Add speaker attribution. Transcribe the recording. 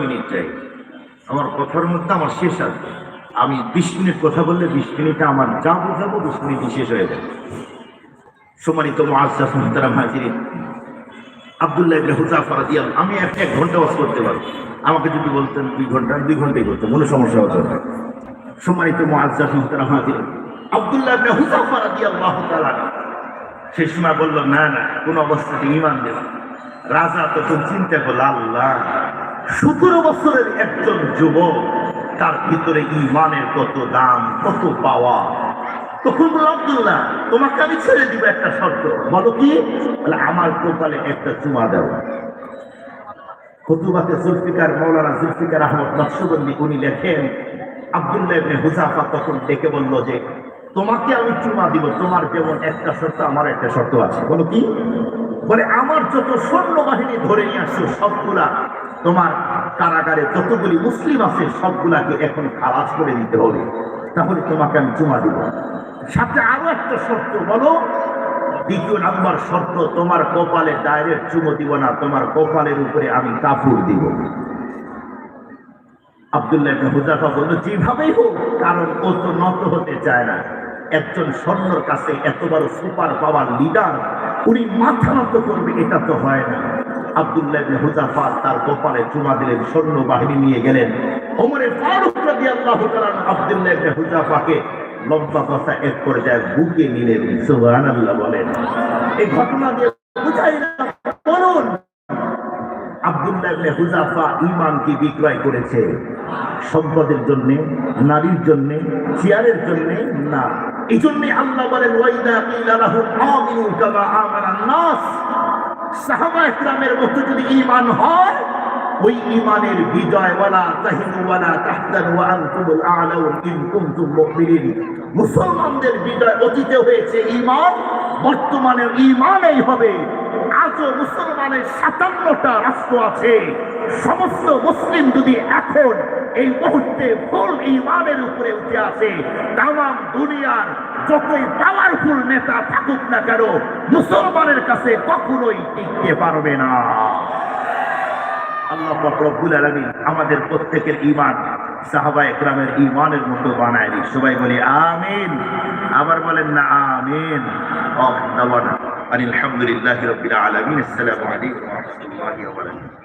Speaker 1: Minute চাই আমার কথার মধ্যে আমার শেষ আসবে আমি বিশ মিনিট কথা বললে বিশ মিনিটে আমার যা বোঝাবো বিশ মিনিটই শেষ হয়ে যাবে। সম্মানিত মহাজাফ মুহতারাম হাজির আবদুল্লাহ ইবনে হুজাফা রাদিয়াল্লাহু আমি এক এক ঘণ্টা ওয়াজ করতে পারব। আমাকে যদি বলতেন দুই ঘণ্টা দুই ঘন্টাই করতাম, কোনো সমস্যা হতো না। সম্মানিত মুআজ্জাজ মুহতারাম হাজির আবদুল্লাহ ইবনে হুজাফা রাদিয়াল্লাহু তাআলা সেই সময় বলল, না না, কোন অবস্থাতে ইমান দেব। রাজা তখন চিন্তা করল, আল্লাহ সতেরো বছরের একজন যুবক, তার ভিতরে ইমানের কত দাম, কত পাওয়া। তখন বলল আব্দুল্লাহ, তোমাকে আমি ছেড়ে দিব একটা শর্ত। বলো কি? বলে, আমার কপালে একটা চুমা দেওয়া খুতুবাতে জুলফিকার মৌলানা জুলফিকার আহমদ নকশবন্দি, উনি লেখেন, আব্দুল্লাহ ইবনে হুজাফা তখন ডেকে বলল যে, তোমাকে আমি চুমা দিব, তোমার যেমন একটা শর্ত, আমার একটা শর্ত আছে। বলো কি? বলে, আমার যত সৈন্যবাহিনী ধরে নিয়ে আসছো, সবগুলা তোমার কারাগারে যতগুলি মুসলিম আছে, সবগুলাকে এখন খালাস করে দিতে হবে। তাহলে তোমাকে আমি চুমা দিব। সাথে আরও একটা শর্ত বলো, দ্বিতীয় নাম্বার শর্ত, তোমার কপালে ডাইরেক্ট চুমো দিব না, তোমার কপালের উপরে আমি কাপড় দিব। আব্দুল্লাহ হুজাফা বলল, যেভাবেই হোক, কারণ ও তো নত হতে চায় না। একজন স্বর্ণর কাছে এত বড় সুপার পাওয়ার লিডার, উনি মাথা নত করবে, এটা তো হয় না। আব্দুল্লাহ হুজাফা তার কপালে চুমা দিলেন সৈন্য বাহিনী নিয়ে গেলেন। ওমরে আব্দুল্লাহ হুজাফাকে লম্বা কথা এক বুকে সুবহানাল্লাহ বলেন। এই ঘটনা দিয়ে বুঝাই না, বলুন। আব্দুল্লাহ হুজাফা ঈমানকে বিক্রয় করেছে। সম্পদের জন্য, নারীর জন্য, চেয়ারের জন্য? না। এই জন্য আল্লাহ বলেন, ওয়াইদা আমিনু কামা নাস। সাহাবা ইকরামের মতো যদি ঈমান হয়, ওই ঈমানের বিজয় ওয়ালা তাহিনু ওয়ালা মুসলমানদের বিজয় অতীতে হয়েছে ঈমান বর্তমানে ঈমানেই হবে। আজও মুসলমানের সাতান্নটা রাষ্ট্র আছে। সমস্ত মুসলিম যদি এখন এই মুহূর্তে ফুল ইমানের উপরে উঠে আসে তাম দুনিয়ার যতই পাওয়ারফুল নেতা থাকুক না কেন, মুসলমানের কাছে কখনোই টিকতে পারবে না। আল্লাহ রব্বুল আলামিন আমাদের প্রত্যেকের ঈমান সাহাবা একরামের ঈমানের মতো বানায় দিক। সবাই বলি, আমিন। আবার বলেন, না, আমিন। আলহামদুলিল্লাহি রাব্বিল আলামিন। আসসালামু আলাইকুম রাহমাতুল্লাহি ওয়া বারাকাতুহু।